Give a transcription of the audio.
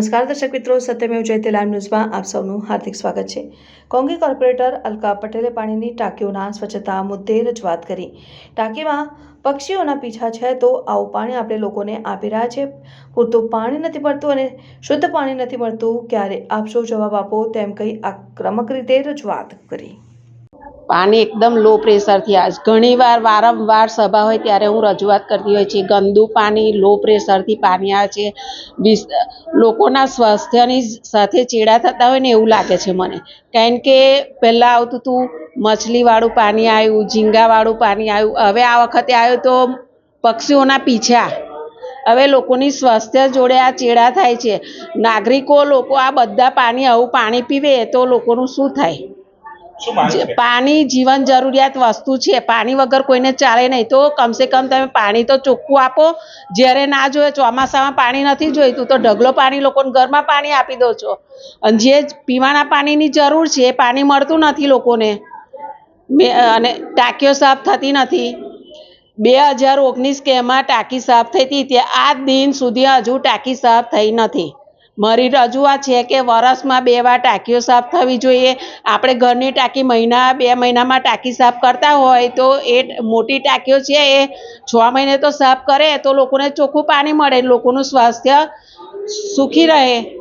નમસ્કાર, દર્શક મિત્રો. સત્યમેવ જયતે લાઈવ ન્યૂઝમાં આપ સૌનું હાર્દિક સ્વાગત છે. કોંગી કોર્પોરેટર અલકા પટેલે પાણીની ટાંકીઓના સ્વચ્છતા મુદ્દે રજૂઆત કરી. ટાંકીમાં પક્ષીઓના પીછા છે તો આવું પાણી આપણે લોકોને આપી રહ્યા છે. પૂરતું પાણી નથી મળતું અને શુદ્ધ પાણી નથી મળતું. ક્યારે આપશો જવાબ આપો તેમ કહી આક્રમક રીતે રજૂઆત કરી. પાણી એકદમ લો પ્રેશરથી આવે છે ઘણીવાર વારંવાર સભા હોય ત્યારે હું રજૂઆત કરતી હોય છે, ગંદુ પાણી લો પ્રેશરથી પાણી આવે છે, વિસ, લોકોના સ્વાસ્થ્યની સાથે ચેડા થતા હોય ને એવું લાગે છે મને. કારણ કે પહેલાં આવતું હતું મછલીવાળું પાણી આવ્યું, ઝીંગાવાળું પાણી આવ્યું, હવે આ વખતે આવ્યું તો પક્ષીઓના પીછા. હવે લોકોની સ્વાસ્થ્ય જોડે આ ચેડા થાય છે. નાગરિકો લોકો આ બધા પાણી આવું પાણી પીવે તો લોકોનું શું થાય? પાણી જીવન જરૂરિયાત વસ્તુ છે પાણી વગર કોઈને ચાલે નહીં. તો કમસે કમ તમે પાણી તો ચોખ્ખું આપો. જ્યારે ના જોઈએ ચોમાસામાં પાણી નથી જોઈતું તો ઢગલો પાણી લોકોને ઘરમાં પાણી આપી દો છો. અને જે પીવાના પાણીની જરૂર છે એ પાણી મળતું નથી લોકોને. અને ટાંકીઓ સાફ થતી નથી. બે હજાર ઓગણીસ કે એમાં ટાંકી સાફ થઈ હતી ત્યાં આજ દિન સુધી હજુ ટાંકી સાફ થઈ નથી. મારી રજૂઆત છે કે વરસમાં બે વાર ટાંકીઓ સાફ થવી જોઈએ. આપણે ઘરની ટાંકી મહિના, બે મહિનામાં ટાંકી સાફ કરતા હોય તો એ મોટી ટાંકીઓ છે એ છ મહિને તો સાફ કરે તો લોકોને ચોખ્ખું પાણી મળે, લોકોનું સ્વાસ્થ્ય સુખી રહે.